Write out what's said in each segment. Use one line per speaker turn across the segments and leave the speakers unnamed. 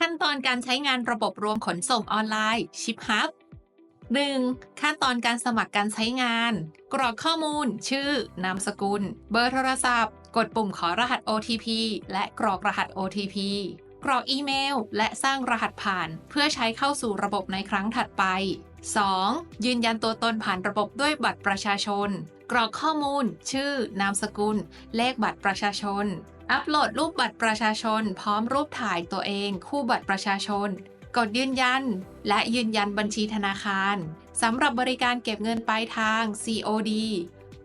ขั้นตอนการใช้งานระบบรวมขนส่งออนไลน์ Ship Hub 1. ขั้นตอนการสมัครการใช้งาน กรอกข้อมูล ชื่อ นามสกุล เบอร์โทรศัพท์ กดปุ่มขอรหัส OTP และกรอกรหัส OTP กรอกอีเมล และสร้างรหัสผ่าน เพื่อใช้เข้าสู่ระบบในครั้งถัดไป 2. ยืนยันตัวตนผ่านระบบด้วยบัตรประชาชน กรอกข้อมูล ชื่อ นามสกุล เลขบัตรประชาชน อัปโหลดรูปบัตรประชาชน พร้อมรูปถ่ายตัวเอง คู่บัตรประชาชน กดยืนยัน และยืนยันบัญชีธนาคารสำหรับบริการเก็บเงินปลายทาง COD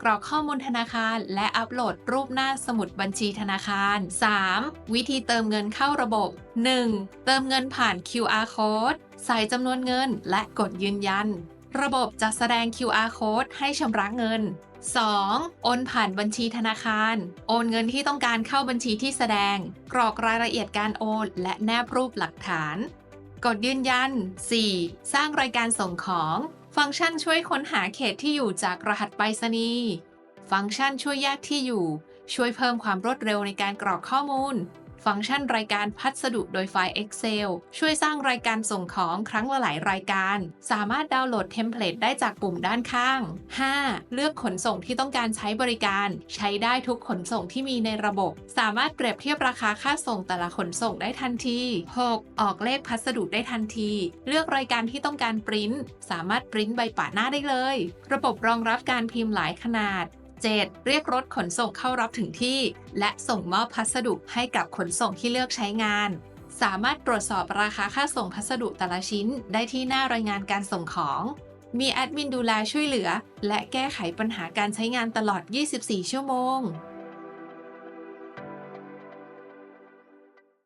กรอกข้อมูลธนาคารและอัปโหลดรูปหน้าสมุดบัญชีธนาคาร 3. วิธีเติมเงินเข้าระบบ 1. เติมเงินผ่าน QR code ใส่จำนวนเงินและกดยืนยัน ระบบจะแสดง QR code ให้ชำระเงิน 2. โอนผ่านบัญชีธนาคาร โอนเงินที่ต้องการเข้าบัญชีที่แสดง กรอกรายละเอียดการโอน และแนบรูปหลักฐาน กดยืนยัน 4. สร้างรายการส่งของ ฟังก์ชันช่วยค้นหาเขตที่อยู่จากรหัสไปรษณีย์ ฟังก์ชันช่วยแยกที่อยู่ ช่วยเพิ่มความรวดเร็วในการกรอกข้อมูล ฟังก์ชันรายการพัสดุโดยไฟล์ Excel ช่วยสร้างรายการส่งของครั้งละหลายรายการ สามารถดาวน์โหลดเทมเพลตได้จากปุ่มด้านข้าง 5. เลือกขนส่งที่ต้องการใช้บริการ ใช้ได้ทุกขนส่งที่มีในระบบ สามารถเปรียบเทียบราคาค่าส่งแต่ละขนส่งได้ทันที 6. ออกเลขพัสดุได้ทันที เลือกรายการที่ต้องการปริ้นสามารถปริ้นใบปะหน้าได้เลย ระบบรองรับการพิมพ์หลายขนาด 7. เรียกรถขนส่งเข้ารับถึงที่ และส่งมอบพัสดุให้กับขนส่งที่เลือกใช้งาน สามารถตรวจสอบราคาค่าส่งพัสดุแต่ละชิ้นได้ที่หน้ารายงานการส่งของ มีแอดมินดูแลช่วยเหลือ และแก้ไขปัญหาการใช้งานตลอด 24 ชั่วโมง